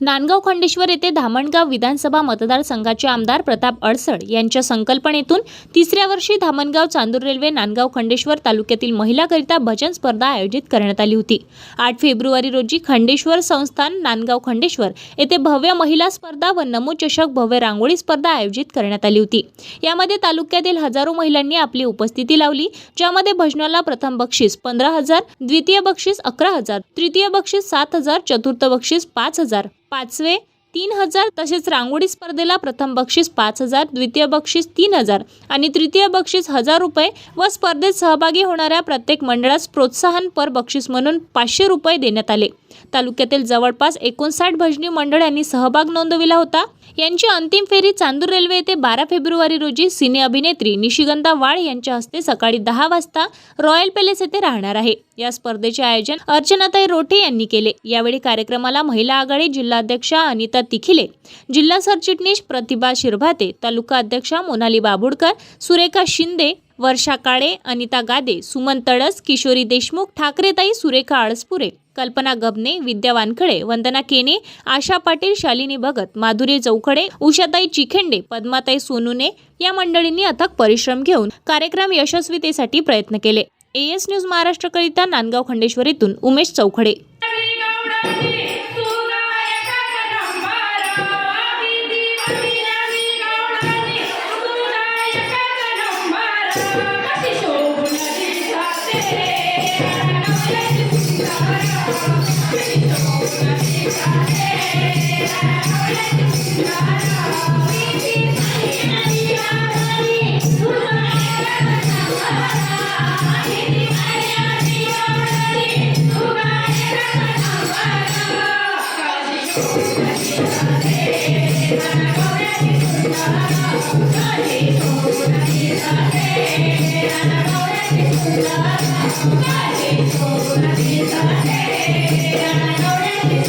नांदगाव खंडेश्वर येथे धामणगाव विधानसभा मतदारसंघाचे आमदार प्रताप अडसड यांच्या संकल्पनेतून तिसऱ्या वर्षी धामणगाव चांदूर रेल्वे नांदगाव खंडेश्वर तालुक्यातील महिलाकरिता भजन स्पर्धा आयोजित करण्यात आली होती. आठ फेब्रुवारी रोजी खंडेश्वर संस्थान नांदगाव खंडेश्वर येथे भव्य महिला स्पर्धा व नमो चषक भव्य रांगोळी स्पर्धा आयोजित करण्यात आली होती. यामध्ये तालुक्यातील हजारो महिलांनी आपली उपस्थिती लावली ज्यामध्ये भजनाला प्रथम बक्षीस पंधरा हजार द्वितीय बक्षीस अकरा हजार तृतीय बक्षीस सात हजार चतुर्थ बक्षीस पाच हजार पाचवे तीन हजार तसेच रांगोळी स्पर्धेला प्रथम बक्षीस पाच हजार द्वितीय बक्षीस तीन हजार आणि तृतीय बक्षीस हजार रुपये व स्पर्धेत सहभागी होणाऱ्या प्रत्येक मंडळास प्रोत्साहनपर बक्षीस म्हणून पाचशे रुपये देण्यात आले. तालुक्यातील जवळपास एकोणसाठ भजनी मंडळ यांनी सहभाग नोंदविला होता. यांची अंतिम फेरी चांदूर रेल्वे येथे बारा फेब्रुवारी रोजी सिने अभिनेत्री निशिगंधा वाळ यांच्या हस्ते सकाळी दहा वाजता रॉयल पॅलेस येथे राहणार आहे. या स्पर्धेचे आयोजन अर्चनाताई रोठे यांनी केले. यावेळी कार्यक्रमाला महिला आघाडी जिल्हाध्यक्षा अनिता तिखिले जिल्हा सरचिटणीस प्रतिभा शिरभाते तालुका अध्यक्षा मोनाली बाबुडकर सुरेखा शिंदे वर्षा काळे अनिता गादे सुमन तडस किशोरी देशमुख ठाकरेताई सुरेखा आळसपुरे कल्पना गबने विद्या वानखडे वंदना केने आशा पाटील शालिनी भगत माधुरी चौखडे उषाताई चिखेंडे पद्माताई सोनूने या मंडळींनी अथक परिश्रम घेऊन कार्यक्रम यशस्वीतेसाठी प्रयत्न केले. एएस न्यूज महाराष्ट्रकरिता Nandgaon खंडेश्वरीतून Umesh Chaukhade. Hey! I'm not hey, hey, hey, hey, hey, hey, hey, hey, hey, hey,